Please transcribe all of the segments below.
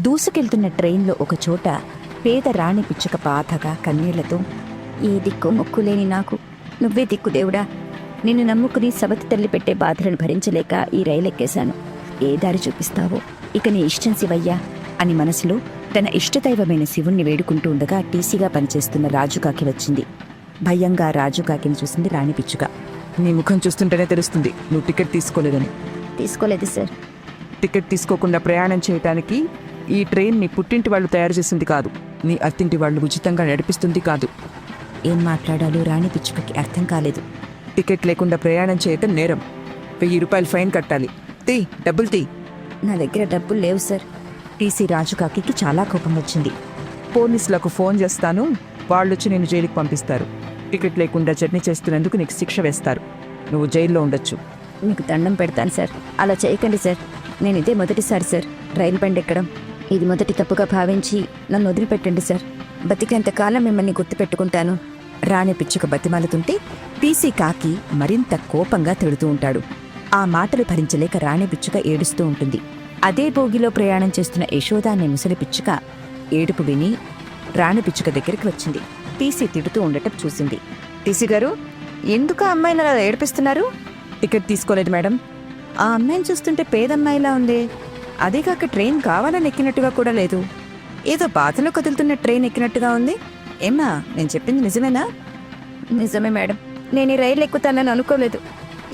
దూసుకెళ్తున్న ట్రైన్లో ఒక చోట పేద రాణి పిచ్చుక బాధగా కన్నీళ్ళతో ఏ దిక్కు మొక్కులేని నాకు. నువ్వే దిక్కు దేవుడా. నిన్ను నమ్ముకుని సవతి తల్లి పెట్టే బాధలను భరించలేక ఈ రైలెక్కేశాను. ఏ దారి చూపిస్తావో? ఇక నీ ఇష్టం శివయ్యా అని మనసులో తన ఇష్టదైవమైన శివుణ్ణి వేడుకుంటూ ఉండగా టీసీగా పనిచేస్తున్న రాజుకాకి వచ్చింది. భయంగా రాజుకాకిని చూసింది రాణి పిచ్చుక. నీ ముఖం చూస్తుంటేనే తెలుస్తుంది నువ్వు టికెట్ తీసుకోలేదని. తీసుకోలేదు సార్. టికెట్ తీసుకోకుండా ప్రయాణం చేయటానికి ఈ ట్రైన్ నీ పుట్టింటి వాళ్ళు తయారు చేసింది కాదు. నీ అత్తింటి వాళ్ళు ఉచితంగా నడిపిస్తుంది కాదు. ఏం మాట్లాడాలో రాణి పిచ్చుకకి అర్థం కాలేదు. టికెట్ లేకుండా ప్రయాణం చేయటం నేరం. వెయ్యి రూపాయలు ఫైన్ కట్టాలి. తీ డబ్బులు తీ. నా దగ్గర డబ్బులు లేవు సార్. టీసీ రాజుకాకి చాలా కోపం వచ్చింది. పోలీసులకు ఫోన్ చేస్తాను. వాళ్ళు వచ్చి నేను జైలుకి పంపిస్తారు. టికెట్ లేకుండా జర్నీ చేస్తున్నందుకు నీకు శిక్ష వేస్తారు. నువ్వు జైల్లో ఉండొచ్చు. మీకు దండం పెడతాను సార్. అలా చేయకండి సార్. నేను ఇదే మొదటిసారి సార్. రైలు బండి ఎక్కడం. ఇది మొదటి తప్పుగా భావించి నన్ను వదిలిపెట్టండి సార్. బతికేంత కాలం మిమ్మల్ని గుర్తుపెట్టుకుంటాను. రాణి పిచ్చుక బతిమాలుతుంటే టీసీ కాకి మరింత కోపంగా తిడుతూ ఉంటాడు. ఆ మాటలు భరించలేక రాణి పిచ్చుక ఏడుస్తూ ఉంటుంది. అదే బోగిలో ప్రయాణం చేస్తున్న యశోద అనే ముసలి పిచ్చుక ఏడుపు విని రాణి పిచ్చుక దగ్గరికి వచ్చింది. టీసీ తిడుతూ ఉండటం చూసింది. టీసీ గారు ఎందుకు ఆ అమ్మాయిని అలా ఏడిపిస్తున్నారు? టికెట్ తీసుకోలేదు మేడం. ఆ అమ్మాయిని చూస్తుంటే పేదమ్మాయిలా ఉంది. అదే కాక ట్రైన్ కావాలని ఎక్కినట్టుగా కూడా లేదు. ఏదో బాధలో కదులుతున్న ట్రైన్ ఎక్కినట్టుగా ఉంది. ఏమ్మా నేను చెప్పింది నిజమేనా? నిజమే మేడం. నేను ఈ రైలు ఎక్కుతానని అనుకోలేదు.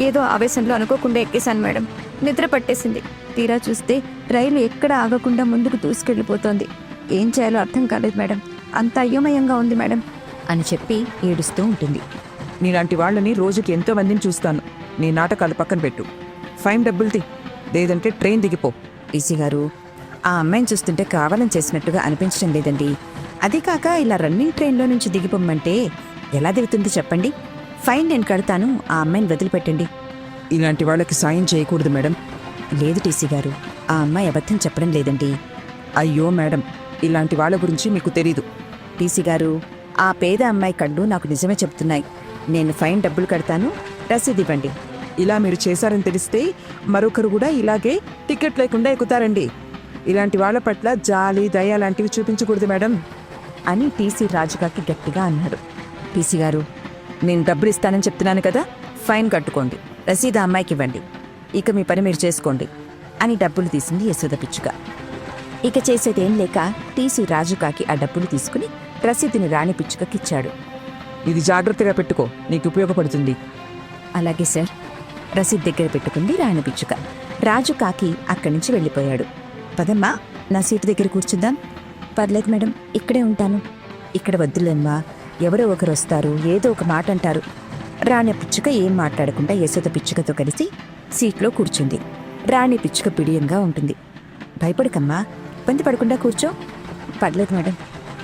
ఏదో ఆవేశంలో అనుకోకుండా ఎక్కేశాను మేడం. నిద్ర పట్టేసింది. తీరా చూస్తే రైలు ఎక్కడ ఆగకుండా ముందుకు దూసుకెళ్ళిపోతోంది. ఏం చేయాలో అర్థం కాలేదు మేడం. అంత అయోమయంగా ఉంది మేడం. అని చెప్పి ఏడుస్తూ ఉంటుంది. నీలాంటి వాళ్ళని రోజుకి ఎంతో మందిని చూస్తాను. నీ నాటకాలు పక్కన పెట్టు. ఫైన్ డబ్బులు లేదంటే ట్రైన్ దిగిపో. ఈసీ గారు ఆ అమ్మాయిని చూస్తుంటే కావాలని చేసినట్టుగా అనిపించడం లేదండి. అదే కాక ఇలా రన్నింగ్ ట్రైన్లో నుంచి దిగిపోమ్మంటే ఎలా దిగుతుంది చెప్పండి? ఫైన్ నేను కడతాను ఆ అమ్మాయిని వదిలిపెట్టండి. ఇలాంటి వాళ్ళకి సాయం చేయకూడదు మేడం. లేదు టీసీ గారు ఆ అమ్మాయి అబద్ధం చెప్పడం లేదండి. అయ్యో మేడం ఇలాంటి వాళ్ళ గురించి మీకు తెలీదు. టీసీ గారు ఆ పేద అమ్మాయి కళ్ళు నాకు నిజమే చెప్తున్నాయి. నేను ఫైన్ డబ్బులు కడతాను రసీదు ఇవ్వండి. ఇలా మీరు చేశారని తెలిస్తే మరొకరు కూడా ఇలాగే టికెట్ లేకుండా ఎక్కుతారండి. ఇలాంటి వాళ్ళ పట్ల జాలి దయ లాంటివి చూపించకూడదు మేడం అని టీసీ రాజుగారికి గట్టిగా అన్నాడు. టీసీ గారు నేను డబ్బులు ఇస్తానని చెప్తున్నాను కదా ఫైన్ కట్టుకోండి. రసీదు అమ్మాయికి ఇవ్వండి. ఇక మీ పని మీరు చేసుకోండి అని డబ్బులు తీసింది యశోద పిచ్చుక. ఇక చేసేదేం లేక టీసీ రాజుకాకి ఆ డబ్బులు తీసుకుని రసీదుని రాణి పిచ్చుకకిచ్చాడు. ఇది జాగ్రత్తగా పెట్టుకో నీకు ఉపయోగపడుతుంది. అలాగే సార్. రసీద్ దగ్గర పెట్టుకుంది రాణి పిచ్చుక రాజు కాకి అక్కడి నుంచి వెళ్ళిపోయాడు. పదమ్మా నా సీటు దగ్గర కూర్చుందాం. పర్లేదు మేడం ఇక్కడే ఉంటాను. ఇక్కడ వద్దులేమ్మా ఎవరో ఒకరు వస్తారు ఏదో ఒక మాట అంటారు. రాణి పిచ్చుక ఏం మాట్లాడకుండా యశోద పిచ్చుకతో కలిసి సీట్లో కూర్చుంది. రాణి పిచ్చుక పిడియంగా ఉంటుంది. భయపడకమ్మా ఇబ్బంది పడకుండా కూర్చో. పర్లేదు మేడం.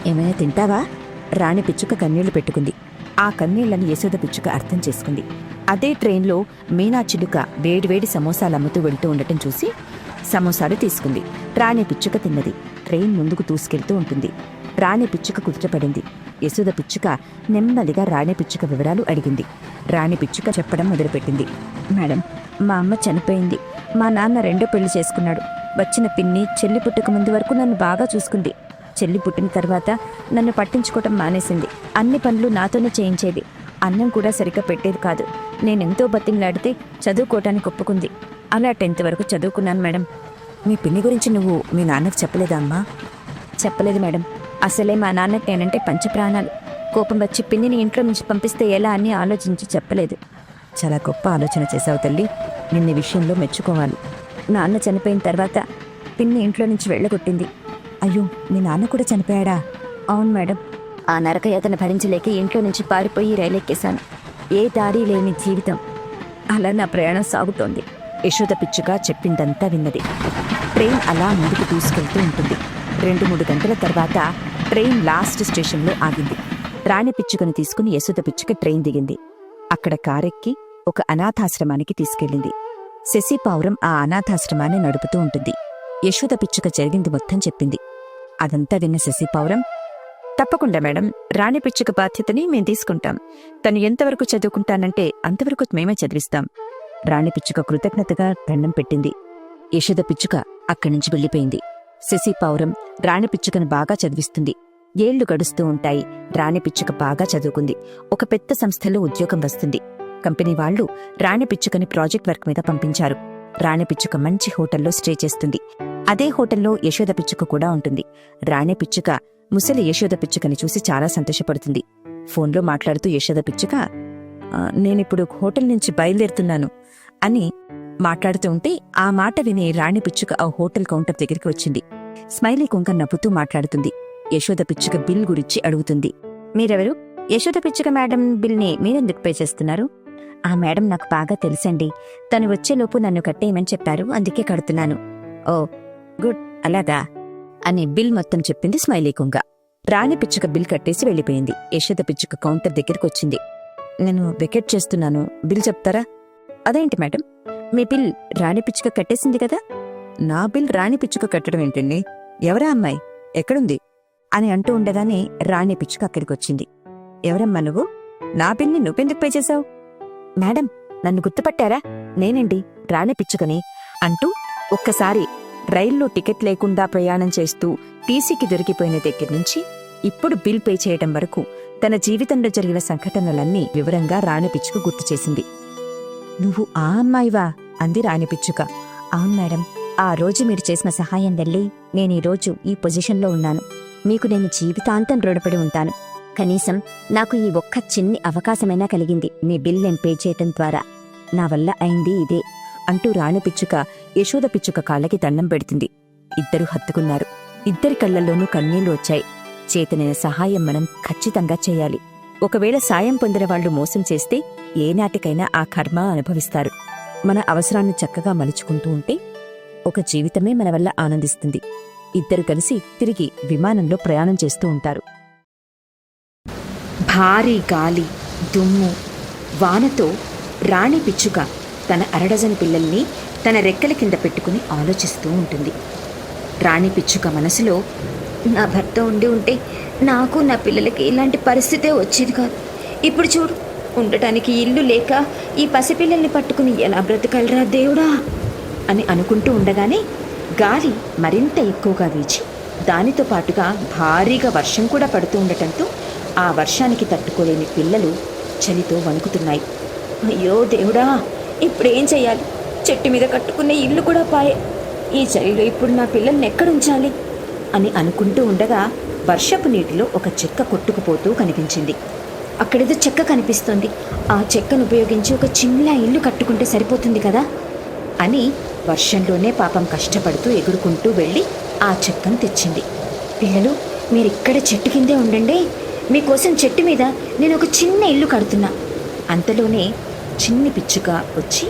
ఏమైనా తింటావా? రాణి పిచ్చుక కన్నీళ్ళు పెట్టుకుంది. ఆ కన్నీళ్ళను యశోద పిచ్చుక అర్థం చేసుకుంది. అదే ట్రైన్లో మీనా చిలుక వేడివేడి సమోసాలు అమ్ముతూ వెళ్తూ ఉండటం చూసి సమోసాలు తీసుకుంది. రాణి పిచ్చుక తిన్నది. ట్రైన్ ముందుకు దూసుకెళ్తూ ఉంటుంది. రాణి పిచ్చుక కూర్చోపడింది యశోద పిచ్చుక నెమ్మదిగా రాణి పిచ్చుక వివరాలు అడిగింది. రాణి పిచ్చుక చెప్పడం మొదలుపెట్టింది. మేడం మా అమ్మ చనిపోయింది. మా నాన్న రెండో పెళ్ళి చేసుకున్నాడు. వచ్చిన పిన్ని చెల్లి పుట్టక ముందు వరకు నన్ను బాగా చూసుకుంది. చెల్లి పుట్టిన తర్వాత నన్ను పట్టించుకోవటం మానేసింది. అన్ని పనులు నాతోనే చేయించేది. అన్నం కూడా సరిగ్గా పెట్టేది కాదు. నేనెంతో బతింగ్లాడితే చదువుకోవటానికి ఒప్పుకుంది. అలా టెన్త్ వరకు చదువుకున్నాను మేడం. మీ పిన్ని గురించి నువ్వు మీ నాన్నకు చెప్పలేదా అమ్మా? చెప్పలేదు మేడం. అసలే మా నాన్నకి నేనంటే పంచప్రాణాలు. కోపం వచ్చి పిన్నిని ఇంట్లో నుంచి పంపిస్తే ఎలా అని ఆలోచించి చెప్పలేదు. చాలా గొప్ప ఆలోచన చేశావు తల్లి. నిన్న ఈ విషయంలో మెచ్చుకోవాలి. నాన్న చనిపోయిన తర్వాత పిన్ని ఇంట్లో నుంచి వెళ్ళగొట్టింది. అయ్యో మీ నాన్న కూడా చనిపోయాడా? అవును మేడం. ఆ నరకయాతన భరించలేక ఇంట్లో నుంచి పారిపోయి రైలెక్కేశాను. ఏ దారి లేని జీవితం. అలా నా ప్రయాణం సాగుతోంది. యశోద పిచ్చుక చెప్పిందంతా విన్నది. ట్రైన్ అలా ముందుకు దూసుకెళ్తూ ఉంటుంది. రెండు మూడు గంటల తర్వాత ట్రైన్ లాస్ట్ స్టేషన్లో ఆగింది. రాణి పిచ్చుకను తీసుకుని యశోద పిచ్చుక ట్రైన్ దిగింది. అక్కడ కారెక్కి ఒక అనాథాశ్రమానికి తీసుకెళ్ళింది. శశి పావురం ఆ అనాథాశ్రమాన్ని నడుపుతూ ఉంటుంది. యశోద పిచ్చుక జరిగింది మొత్తం చెప్పింది. అదంతా విన్న శశి పావురం తప్పకుండా మేడం. రాణి పిచ్చుక బాధ్యతని మేం తీసుకుంటాం. తను ఎంతవరకు చదువుకుంటానంటే అంతవరకు మేమే చదివిస్తాం. రాణి పిచ్చుక కృతజ్ఞతగా దండం పెట్టింది. యశోద పిచ్చుక అక్కడి నుంచి వెళ్ళిపోయింది. శశి పౌరం రాణి పిచ్చుకను బాగా చదివిస్తుంది. ఏళ్ళు గడుస్తూ ఉంటాయి. రాణి పిచ్చుక బాగా చదువుకుంది. ఒక పెద్ద సంస్థలో ఉద్యోగం వస్తుంది. కంపెనీ వాళ్ళు రాణి పిచ్చుకని ప్రాజెక్ట్ వర్క్ మీద పంపించారు. రాణి పిచ్చుక మంచి హోటల్లో స్టే చేస్తుంది. అదే హోటల్లో యశోద పిచ్చుక కూడా ఉంటుంది. రాణి పిచ్చుక ముసలి యశోద పిచ్చుకని చూసి చాలా సంతోషపడుతుంది. ఫోన్లో మాట్లాడుతూ యశోద పిచ్చుక నేనిప్పుడు హోటల్ నుంచి బయలుదేరుతున్నాను అని మాట్లాడుతూ ఉంటే ఆ మాట విని రాణి పిచ్చుక ఆ హోటల్ కౌంటర్ దగ్గరికి వచ్చింది. స్మైలీ కుంక నవ్వుతూ మాట్లాడుతుంది. యశోద పిచ్చుక బిల్ గురించి అడుగుతుంది. మీరెవరు? యశోద పిచ్చుక మేడం బిల్ని మీరెందుకు పే చేస్తున్నారు? ఆ మేడం నాకు బాగా తెలుసండి. తను వచ్చేలోపు నన్ను కట్టేయమని చెప్పారు. అందుకే కడుతున్నాను. Oh good. అలాగా. అని బిల్ మొత్తం చెప్పింది స్మైలీ కుంగ. రాణి పిచ్చుక బిల్ కట్టేసి వెళ్ళిపోయింది. యశోద పిచ్చుక కౌంటర్ దగ్గరికి వచ్చింది. నేను వెకెట్ చేస్తున్నాను. బిల్ చెప్తారా? అదేంటి మేడం? మీ బిల్ రాణి పిచ్చుక కట్టేసింది కదా? నా బిల్ రాణి పిచ్చుక కట్టడం ఏంటండి? ఎవరా అమ్మాయి? ఎక్కడుంది? అని అంటూ ఉండగానే రాణి పిచ్చుక అక్కడికి వచ్చింది. ఎవరమ్మా నువ్వు? నా బిల్ని నువ్వెందుకు పే చేశావు? మేడం నన్ను గుర్తుపట్టారా? నేనండి రాణి పిచ్చుకని అంటూ ఒక్కసారి రైల్లో టికెట్ లేకుండా ప్రయాణం చేస్తూ టీసీకి దొరికిపోయిన దగ్గర నుంచి ఇప్పుడు బిల్ పే చేయడం వరకు తన జీవితంలో జరిగిన సంఘటనలన్నీ వివరంగా రాణిపిచ్చుకు గుర్తు చేసింది. నువ్వు ఆ అమ్మాయివా? అంది రాణిపిచ్చుక అవును మేడం. ఆ రోజు మీరు చేసిన సహాయం వెళ్ళి నేను ఈ రోజు ఈ పొజిషన్లో ఉన్నాను. మీకు నేను జీవితాంతం రుణపడి ఉంటాను. కనీసం నాకు ఈ ఒక్క చిన్ని అవకాశమైనా కలిగింది. మీ బిల్ నేను పే చేయటం ద్వారా. నా వల్ల అయింది ఇదే అంటూ రాణిపిచ్చుక యశోద పిచ్చుక కాళ్ళకి దండం పెడుతుంది. ఇద్దరు హత్తుకున్నారు. ఇద్దరి కళ్ళల్లోనూ కన్నీళ్ళు వచ్చాయి. చేతనైన సహాయం మనం ఖచ్చితంగా చేయాలి. ఒకవేళ సాయం పొందిన వాళ్ళు మోసం చేస్తే ఏనాటికైనా ఆ కర్మ అనుభవిస్తారు. మన అవసరాన్ని చక్కగా మలుచుకుంటూ ఉంటే ఒక జీవితమే మన వల్ల ఆనందిస్తుంది. ఇద్దరు కలిసి తిరిగి విమానంలో ప్రయాణం చేస్తూ ఉంటారు. భారీ గాలి దుమ్ము వానతో రాణి పిచ్చుక తన అరడజని పిల్లల్ని తన రెక్కల కింద పెట్టుకుని ఆలోచిస్తూ ఉంటుంది. రాణి పిచ్చుక మనసులో నా భర్త ఉండి ఉంటే నాకు నా పిల్లలకి ఇలాంటి పరిస్థితే వచ్చేది కాదు. ఇప్పుడు చూడు ఉండటానికి ఇల్లు లేక ఈ పసిపిల్లల్ని పట్టుకుని ఎలా బ్రతకలరా దేవుడా? అని అనుకుంటూ ఉండగానే గాలి మరింత ఎక్కువగా వీచి దానితో పాటుగా భారీగా వర్షం కూడా పడుతూ ఉండటంతో ఆ వర్షానికి తట్టుకోలేని పిల్లలు చలితో వణుకుతున్నాయి. అయ్యో దేవుడా ఇప్పుడేం చేయాలి చెట్టు మీద కట్టుకునే ఇల్లు కూడా పాయే. ఈ చలిలో ఇప్పుడు నా పిల్లల్ని ఎక్కడ ఉంచాలి? అని అనుకుంటూ ఉండగా వర్షపు నీటిలో ఒక చెక్క కొట్టుకుపోతూ కనిపించింది. అక్కడేదో చెక్క కనిపిస్తోంది. ఆ చెక్కను ఉపయోగించి ఒక చిన్న ఇల్లు కట్టుకుంటే సరిపోతుంది కదా? అని వర్షంలోనే పాపం కష్టపడుతూ ఎగురుకుంటూ వెళ్ళి ఆ చెక్కను తెచ్చింది. పిల్లలు మీరు ఇక్కడ చెట్టు కిందే ఉండండి. మీకోసం చెట్టు మీద నేను ఒక చిన్న ఇల్లు కడుతున్నా. అంతలోనే చిన్ని పిచ్చుక వచ్చి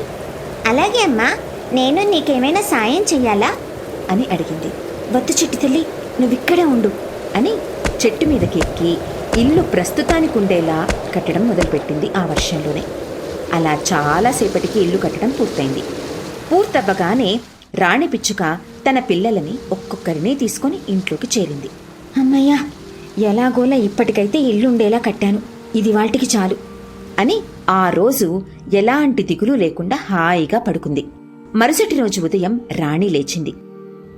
అలాగే అమ్మా నేను నీకేమైనా సాయం చెయ్యాలా? అని అడిగింది. వద్దు చెట్టు తల్లి నువ్విక్కడే ఉండు అని చెట్టు మీదకెక్కి ఇల్లు ప్రస్తుతానికి ఉండేలా కట్టడం మొదలుపెట్టింది ఆ వర్షంలోనే. అలా చాలాసేపటికి ఇల్లు కట్టడం పూర్తయింది. పూర్తవ్వగానే రాణి పిచ్చుక తన పిల్లలని ఒక్కొక్కరిని తీసుకొని ఇంట్లోకి చేరింది. అమ్మయ్యా ఎలాగోలా ఇప్పటికైతే ఇల్లుండేలా కట్టాను. ఇది వాటికి చాలు. అని ఆ రోజు ఎలాంటి దిగులు లేకుండా హాయిగా పడుకుంది. మరుసటి రోజు ఉదయం రాణి లేచింది.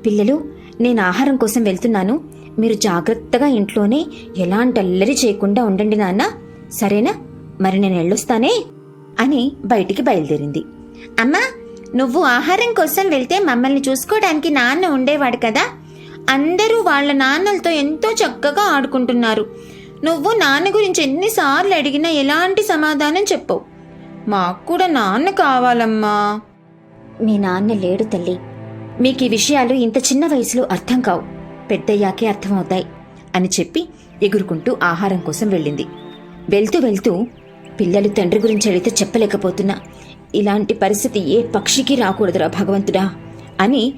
పిల్లలు నేను ఆహారం కోసం వెళ్తున్నాను. మీరు జాగ్రత్తగా ఇంట్లోనే ఎలాంటి అల్లరి చేయకుండా ఉండండి నాన్న. సరేనా? మరి నేను వెళ్ళొస్తానే? అని బయటికి బయలుదేరింది. అమ్మా నువ్వు ఆహారం కోసం వెళ్తే మమ్మల్ని చూసుకోవడానికి నాన్న ఉండేవాడు కదా? అందరూ వాళ్ళ నాన్నలతో ఎంతో చక్కగా ఆడుకుంటున్నారు. నువ్వు నాన్న గురించి ఎన్నిసార్లు అడిగినా ఎలాంటి సమాధానం చెప్పవు. మాకు కూడా నాన్న కావాలమ్మా. మీ నాన్న లేడు తల్లి. మీకు ఈ విషయాలు ఇంత చిన్న వయసులో అర్థం కావు. పెద్దయ్యాకే అర్థమవుతాయి అని చెప్పి ఎగురుకుంటూ ఆహారం కోసం వెళ్ళింది. వెళ్తూ వెళ్తూ పిల్లలు తండ్రి గురించి అడిగితే చెప్పలేకపోతున్నా. ఇలాంటి పరిస్థితి ఏ పక్షికి రాకూడదురా భగవంతుడా అని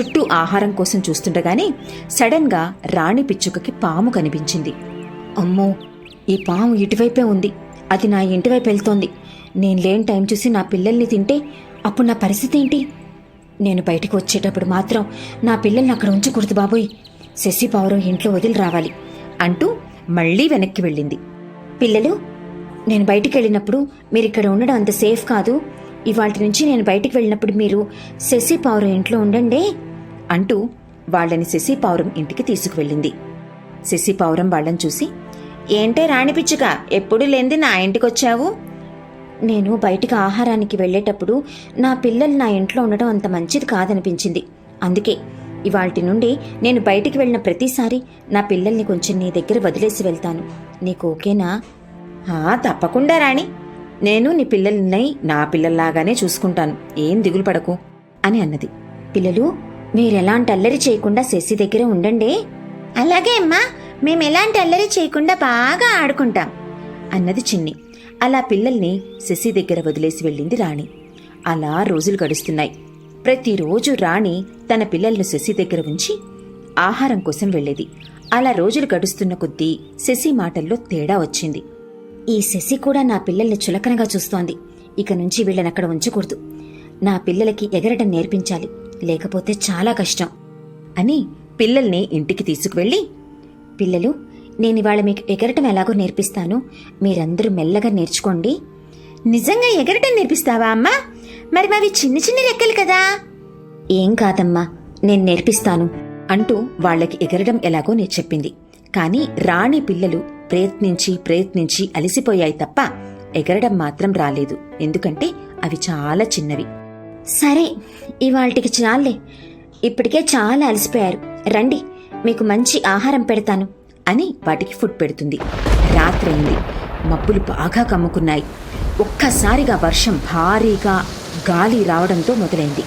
చుట్టూ ఆహారం కోసం చూస్తుండగానే సడన్గా రాణి పిచ్చుకకి పాము కనిపించింది. అమ్మో ఈ పాము ఇటువైపే ఉంది. అది నా ఇంటివైపు వెళ్తోంది. నేను లేని టైం చూసి నా పిల్లల్ని తింటే అప్పుడు నా పరిస్థితి ఏంటి? నేను బయటికి వచ్చేటప్పుడు మాత్రం నా పిల్లల్ని అక్కడ ఉంచకూడదు బాబోయ్. శశి పావురం ఇంట్లో వదిలి రావాలి అంటూ మళ్ళీ వెనక్కి వెళ్ళింది. పిల్లలు నేను బయటికి వెళ్ళినప్పుడు మీరు ఇక్కడ ఉండడం అంత సేఫ్ కాదు. ఇవాటి నుంచి నేను బయటికి వెళ్ళినప్పుడు మీరు శశి పావురం ఇంట్లో ఉండండి అంటూ వాళ్ళని శశి పావురం ఇంటికి తీసుకువెళ్ళింది. శశి పావురం వాళ్ళని చూసి ఏంటే రాణిపిచ్చుక ఎప్పుడు లేంది నా ఇంటికొచ్చావు? నేను బయటికి ఆహారానికి వెళ్ళేటప్పుడు నా పిల్లలు నా ఇంట్లో ఉండడం అంత మంచిది కాదనిపించింది. అందుకే ఇవాటి నుండి నేను బయటికి వెళ్ళిన ప్రతిసారి నా పిల్లల్ని కొంచెం నీ దగ్గర వదిలేసి వెళ్తాను. నీకు ఓకేనా? తప్పకుండా రాణి. నేను నీ పిల్లల్ని నా పిల్లల్లాగానే చూసుకుంటాను. ఏం దిగులు పడకు అని అన్నది. పిల్లలు మీరెలాంటి అల్లరి చేయకుండా శశి దగ్గర ఉండండి. అలాగే అమ్మా. మేము ఎలాంటి అల్లరి చేయకుండా బాగా ఆడుకుంటాం అన్నది చిన్ని. అలా పిల్లల్ని శశి దగ్గర వదిలేసి వెళ్ళింది రాణి. అలా రోజులు గడుస్తున్నాయి. ప్రతిరోజు రాణి తన పిల్లలను శశి దగ్గర ఉంచి ఆహారం కోసం వెళ్ళేది. అలా రోజులు గడుస్తున్న కొద్దీ శశి మాటల్లో తేడా వచ్చింది. ఈ శశి కూడా నా పిల్లల్ని చులకనగా చూస్తోంది. ఇక నుంచి వీళ్ళని అక్కడ ఉంచకూడదు. నా పిల్లలకి ఎగరటం నేర్పించాలి. లేకపోతే చాలా కష్టం అని పిల్లల్ని ఇంటికి తీసుకువెళ్ళి పిల్లలు నేను ఇవాళ మీకు ఎగరటం ఎలాగో నేర్పిస్తాను. మీరందరూ మెల్లగా నేర్చుకోండి. నిజంగా ఎగరటం నేర్పిస్తావా అమ్మా? మరి మావి చిన్న చిన్న రెక్కలు కదా? ఏం కాదమ్మా నేను నేర్పిస్తాను అంటూ వాళ్ళకి ఎగరడం ఎలాగో నేను చెప్పింది. కానీ రాణి పిల్లలు ప్రయత్నించి ప్రయత్నించి అలిసిపోయాయి తప్ప ఎగరడం మాత్రం రాలేదు. ఎందుకంటే అవి చాలా చిన్నవి. సరే ఇవాళకి చాలే. ఇప్పటికే చాలా అలసిపోయారు. రండి మీకు మంచి ఆహారం పెడతాను అని వాటికి ఫుడ్ పెడుతుంది. రాత్రైంది. మబ్బులు బాగా కమ్ముకున్నాయి. ఒక్కసారిగా వర్షం భారీగా గాలి రావడంతో మొదలైంది.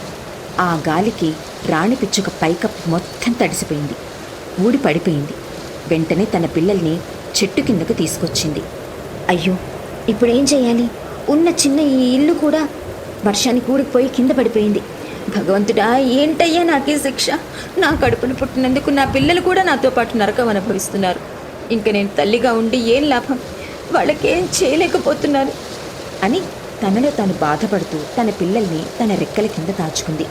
ఆ గాలికి రాణి పిచ్చుక పైకప్పు మొత్తం తడిసిపోయింది. ఊడి పడిపోయింది. వెంటనే తన పిల్లల్ని చెట్టు కిందకు తీసుకొచ్చింది. అయ్యో ఇప్పుడేం చేయాలి? ఉన్న చిన్న ఈ ఇల్లు కూడా వర్షానికి ఊడిపోయి కింద పడిపోయింది. భగవంతుడా ఏంటయ్యా నాకే శిక్ష? నా కడుపును పుట్టినందుకు నా పిల్లలు కూడా నాతో పాటు నరకం అనుభవిస్తున్నారు. ఇంక నేను తల్లిగా ఉండి ఏం లాభం? వాళ్ళకేం చేయలేకపోతున్నాను అని తనలో తాను బాధపడుతూ తన పిల్లల్ని తన రెక్కల కింద దాచుకుంది.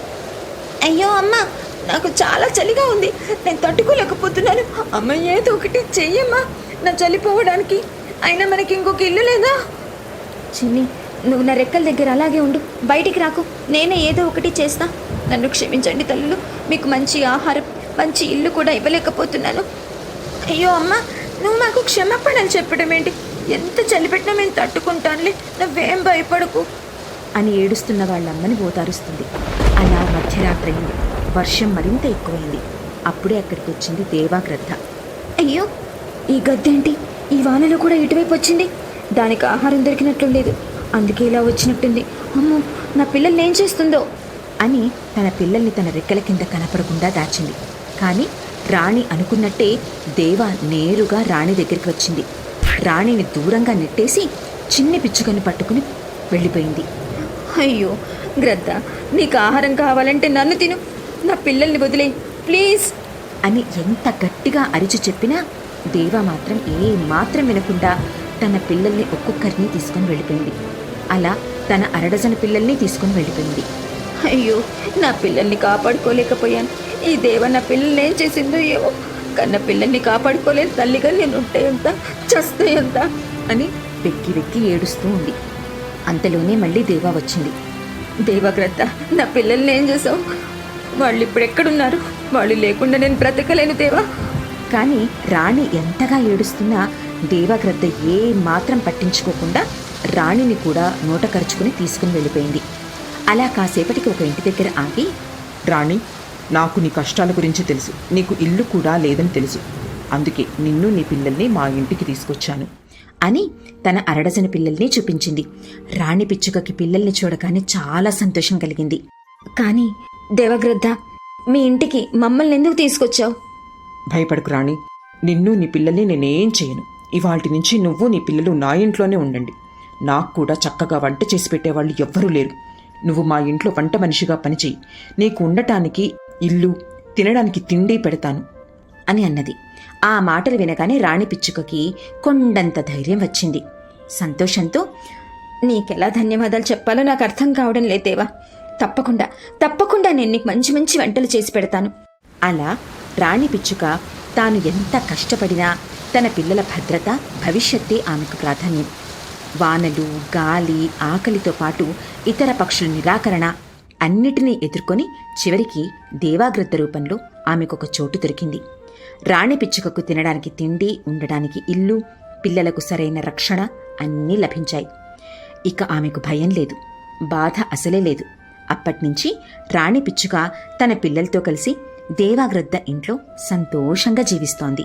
అయ్యో అమ్మ నాకు చాలా చలిగా ఉంది. నేను తట్టుకోలేకపోతున్నాను. అమ్మ ఏదో ఒకటి చెయ్యమ్మా. నా చలిపోవడానికి అయినా మనకి ఇంకొక ఇల్లు లేదా? చిన్ని నువ్వు నా రెక్కల దగ్గర అలాగే ఉండు. బయటికి రాకు. నేనే ఏదో ఒకటి చేస్తా. నన్ను క్షమించండి తల్లులు. మీకు మంచి ఆహారం మంచి ఇల్లు కూడా ఇవ్వలేకపోతున్నాను. అయ్యో అమ్మ నువ్వు నాకు క్షమాపణలు చెప్పడం ఏంటి? ఎంత చలి పెట్టినా మేము తట్టుకుంటానులే. నువ్వేం భయపడకు. అని ఏడుస్తున్న వాళ్ళమ్మని ఓదారుస్తుంది. అలా మధ్యరాత్రి అయింది వర్షం మరింత ఎక్కువైంది. అప్పుడే అక్కడికి వచ్చింది దేవాగ్రద్ద అయ్యో ఈ గద్దేంటి ఈ వానలో కూడా ఇటువైపు వచ్చింది. దానికి ఆహారం దొరికినట్లు లేదు అందుకే ఇలా వచ్చినట్టుంది. అమ్మో నా పిల్లల్ని ఏం చేస్తుందో? అని తన పిల్లల్ని తన రెక్కల కింద కనపడకుండా దాచింది. కానీ రాణి అనుకున్నట్టే దేవ నేరుగా రాణి దగ్గరికి వచ్చింది. రాణిని దూరంగా నెట్టేసి చిన్ని పిచ్చుకని పట్టుకుని వెళ్ళిపోయింది. అయ్యో గ్రద్ద నీకు ఆహారం కావాలంటే నన్ను తిను. నా పిల్లల్ని వదిలే ప్లీజ్. అని ఎంత గట్టిగా అరిచి చెప్పినా దేవా మాత్రం ఏ మాత్రం వినకుండా తన పిల్లల్ని ఒక్కొక్కరిని తీసుకొని వెళ్ళిపోయింది. అలా తన అరడజన పిల్లల్ని తీసుకొని వెళ్ళిపోయింది. అయ్యో నా పిల్లల్ని కాపాడుకోలేకపోయాను. ఈ దేవ నా పిల్లల్ని ఏం చేసిందో ఏమో. కన్న పిల్లల్ని కాపాడుకోలేని తల్లిగా నేను ఉంటే ఎంత చస్తే ఎంత? అని వెక్కి వెక్కి ఏడుస్తూ ఉంది. అంతలోనే మళ్ళీ దేవా వచ్చింది. దేవగ్రద్ద నా పిల్లల్ని ఏం చేసావు? వాళ్ళు ఇప్పుడు ఎక్కడున్నారు? వాళ్ళు లేకుండా నేను బ్రతకలేను దేవా. కానీ రాణి ఎంతగా ఏడుస్తున్నా దేవగ్రద్ద ఏ మాత్రం పట్టించుకోకుండా రాణిని కూడా నోట ఖర్చుకుని తీసుకుని వెళ్ళిపోయింది. అలా కాసేపటికి ఒక ఇంటి దగ్గర ఆగి రాణి నాకు నీ కష్టాల గురించి తెలుసు. నీకు ఇల్లు కూడా లేదని తెలుసు. అందుకే నిన్ను నీ పిల్లల్ని మా ఇంటికి తీసుకొచ్చాను. అని తన అరడజన పిల్లల్ని చూపించింది. రాణి పిచ్చుకకి పిల్లల్ని చూడగానే చాలా సంతోషం కలిగింది. కానీ దేవగ్రద్ద మీ ఇంటికి మమ్మల్ని ఎందుకు తీసుకొచ్చావు? భయపడకు రాణి. నిన్ను నీ పిల్లల్ని నేనేం చేయను. ఇవాటి నుంచి నువ్వు నీ పిల్లలు నా ఇంట్లోనే ఉండండి. నాకు కూడా చక్కగా వంట చేసి పెట్టేవాళ్ళు ఎవ్వరూ లేరు. నువ్వు మా ఇంట్లో వంట మనిషిగా పనిచేయి. నీకు ఉండటానికి ఇల్లు తినడానికి తిండి పెడతాను అని అన్నది. ఆ మాటలు వినగానే రాణి పిచ్చుకకి కొండంత ధైర్యం వచ్చింది. సంతోషంతో నీకెలా ధన్యవాదాలు చెప్పాలో నాకు అర్థం కావడం లేదేవా తప్పకుండా తప్పకుండా నేను నీకు మంచి మంచి వంటలు చేసి పెడతాను. అలా రాణి పిచ్చుక తాను ఎంత కష్టపడినా తన పిల్లల భద్రత భవిష్యత్తే ఆమెకు ప్రాధాన్యం. వానలు గాలి ఆకలితో పాటు ఇతర పక్షుల నిరాకరణ అన్నిటినీ ఎదుర్కొని చివరికి దేవాగ్రత రూపంలో ఆమెకొక చోటు దొరికింది. రాణి పిచ్చుకకు తినడానికి తిండి ఉండడానికి ఇల్లు పిల్లలకు సరైన రక్షణ అన్నీ లభించాయి. ఇక ఆమెకు భయం లేదు బాధ అసలే లేదు. అప్పట్నుంచి రాణి పిచ్చుక తన పిల్లలతో కలిసి దేవాగ్రద్ద ఇంట్లో సంతోషంగా జీవిస్తోంది.